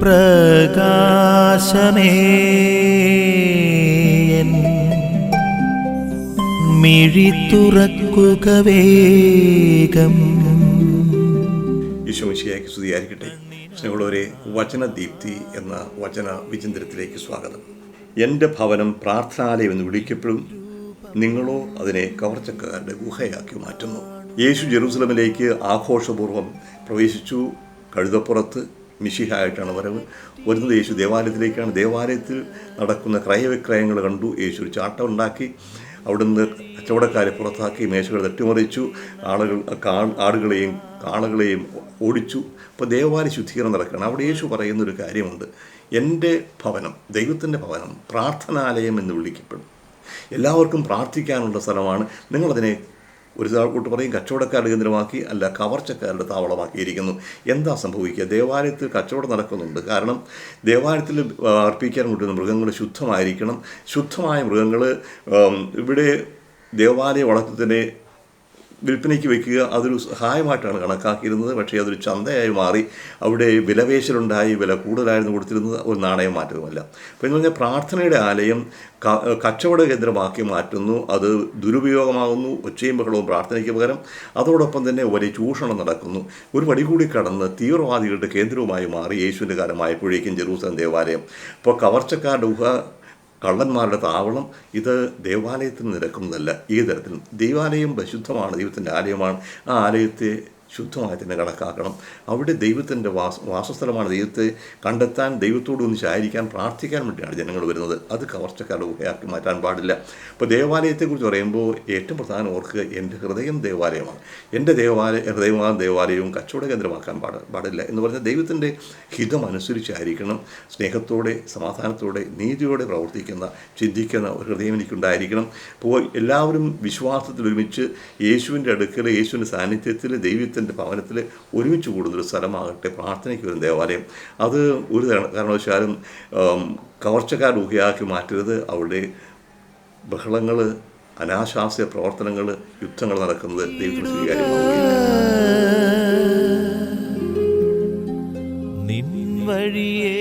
പ്രകാശമേ. മിഴി തുറക്കുക വേഗം. ഈശോമിശിയാക്കി സ്തുതിയായിരിക്കട്ടെ. സ്നേഹമുള്ളവരെ വചനദീപ്തി എന്ന വചന വിചിന്തനത്തിലേക്ക് സ്വാഗതം. എന്റെ ഭവനം പ്രാർത്ഥനാലയം എന്ന് വിളിക്കപ്പെടും. നിങ്ങളോ അതിനെ കവർച്ചക്കാരുടെ ഗുഹയാക്കി മാറ്റുന്നു. യേശു ജെറൂസലമിലേക്ക് ആഘോഷപൂർവം പ്രവേശിച്ചു. കഴുതപ്പുറത്ത് മിഷിഹായിട്ടാണ് വരവ്. വരുന്നത് യേശു ദേവാലയത്തിലേക്കാണ്. ദേവാലയത്തിൽ നടക്കുന്ന ക്രയവിക്രയങ്ങൾ കണ്ടു. യേശു ഒരു ചാട്ടം ഉണ്ടാക്കി. അവിടുന്ന് കച്ചവടക്കാരെ പുറത്താക്കി മേശകൾ തട്ടിമറിച്ചു ആളുകൾ ആടുകളെയും കാളകളെയും ഓടിച്ചു. അപ്പോൾ ദേവാലയ ശുദ്ധീകരണം നടക്കുകയാണ്. അവിടെ യേശു പറയുന്നൊരു കാര്യമുണ്ട്. എന്റെ ഭവനം ദൈവത്തിന്റെ ഭവനം പ്രാർത്ഥനാലയം എന്ന് വിളിക്കപ്പെടും. എല്ലാവർക്കും പ്രാർത്ഥിക്കാനുള്ള സ്ഥലമാണ്. നിങ്ങളതിനെ ഒരു കൂട്ട് പറയും കച്ചവടക്കാരുടെ കേന്ദ്രമാക്കി അല്ല കവർച്ചക്കാരുടെ താവളമാക്കിയിരിക്കുന്നു. എന്താ സംഭവിക്കുക? ദേവാലയത്തിൽ കച്ചവടം നടക്കുന്നുണ്ട്. കാരണം ദേവാലയത്തിൽ അർപ്പിക്കാൻ കൊണ്ടുവരുന്ന മൃഗങ്ങൾ ശുദ്ധമായിരിക്കണം. ശുദ്ധമായ മൃഗങ്ങൾ ഇവിടെ ദേവാലയ വളർത്തത്തിനെ വിൽപ്പനയ്ക്ക് വയ്ക്കുക അതൊരു സഹായമായിട്ടാണ് കണക്കാക്കിയിരുന്നത്. പക്ഷേ അതൊരു ചന്തയായി മാറി. അവിടെ വിലവേശലുണ്ടായി വില കൂടുതലായിരുന്നു കൊടുത്തിരുന്നത്. ഒരു നാണയം മാറ്റവുമല്ല. അപ്പോൾ എന്ന് പറഞ്ഞാൽ പ്രാർത്ഥനയുടെ ആലയം കച്ചവട കേന്ദ്രമാക്കി മാറ്റുന്നു. അത് ദുരുപയോഗമാകുന്നു. ഒച്ചയും ബഹളവും പ്രാർത്ഥനയ്ക്ക് പകരം. അതോടൊപ്പം തന്നെ വലിയ ചൂഷണം നടക്കുന്നു. ഒരു പടി കൂടി കടന്ന് തീവ്രവാദികളുടെ കേന്ദ്രവുമായി മാറി യേശുവിന്റെ കാലമായപ്പോഴേക്കും ജെറൂസലം ദേവാലയം. അപ്പോൾ കവർച്ചക്കാരുടെ ഊഹ കള്ളന്മാരുടെ താവളം ഇത് ദേവാലയത്തിന് നിരക്കുന്നതല്ല. ഈ തരത്തിൽ ദൈവാലയം പരിശുദ്ധമാണ് ദൈവത്തിന്റെ ആലയമാണ്. ആ ആലയത്തെ ശുദ്ധമായി തന്നെ കണക്കാക്കണം. അവിടെ ദൈവത്തിന്റെ വാസ വാസസ്ഥലമാണ് ദൈവത്തെ കണ്ടെത്താൻ ദൈവത്തോട് ഒന്ന് ശാരിക്കാൻ പ്രാർത്ഥിക്കാൻ വേണ്ടിയാണ് ജനങ്ങൾ വരുന്നത്. അത് കവർച്ചക്കാരുടെ ഊഹയാക്കി മാറ്റാൻ പാടില്ല. ഇപ്പോൾ ദേവാലയത്തെക്കുറിച്ച് പറയുമ്പോൾ ഏറ്റവും പ്രധാനം ഓർക്കുക എന്റെ ഹൃദയം ദേവാലയമാണ്. എന്റെ ദേവാലയ ഹൃദയമാണ് ദേവാലയവും കച്ചവട കേന്ദ്രമാക്കാൻ പാട പാടില്ല എന്ന് പറഞ്ഞാൽ ദൈവത്തിന്റെ ഹിതം അനുസരിച്ചായിരിക്കണം സ്നേഹത്തോടെ സമാധാനത്തോടെ നീതിയോടെ പ്രവർത്തിക്കുന്ന ചിന്തിക്കുന്ന ഒരു ഹൃദയം എനിക്കുണ്ടായിരിക്കണം. അപ്പോൾ എല്ലാവരും വിശ്വാസത്തിൽ ഒരുമിച്ച് യേശുവിന്റെ അടുക്കൽ യേശുവിന്റെ സാന്നിധ്യത്തിൽ ദൈവത്തിന്റെ ഭവനത്തിൽ ഒരുമിച്ച് കൂടുന്നൊരു സ്ഥലമാകട്ടെ പ്രാർത്ഥനയ്ക്ക് ഒരു ദേവാലയം. അത് ഒരു കാരണവശാലും കവർച്ചക്കാർ ഊഹയാക്കി മാറ്റരുത്. അവിടെ ബഹളങ്ങൾ അനാശാസ്യ പ്രവർത്തനങ്ങൾ യുദ്ധങ്ങൾ നടക്കുന്നത് ദൈവത്തിന് സ്വീകാര്യമാവുകയില്ല. നിൻ വഴിയേ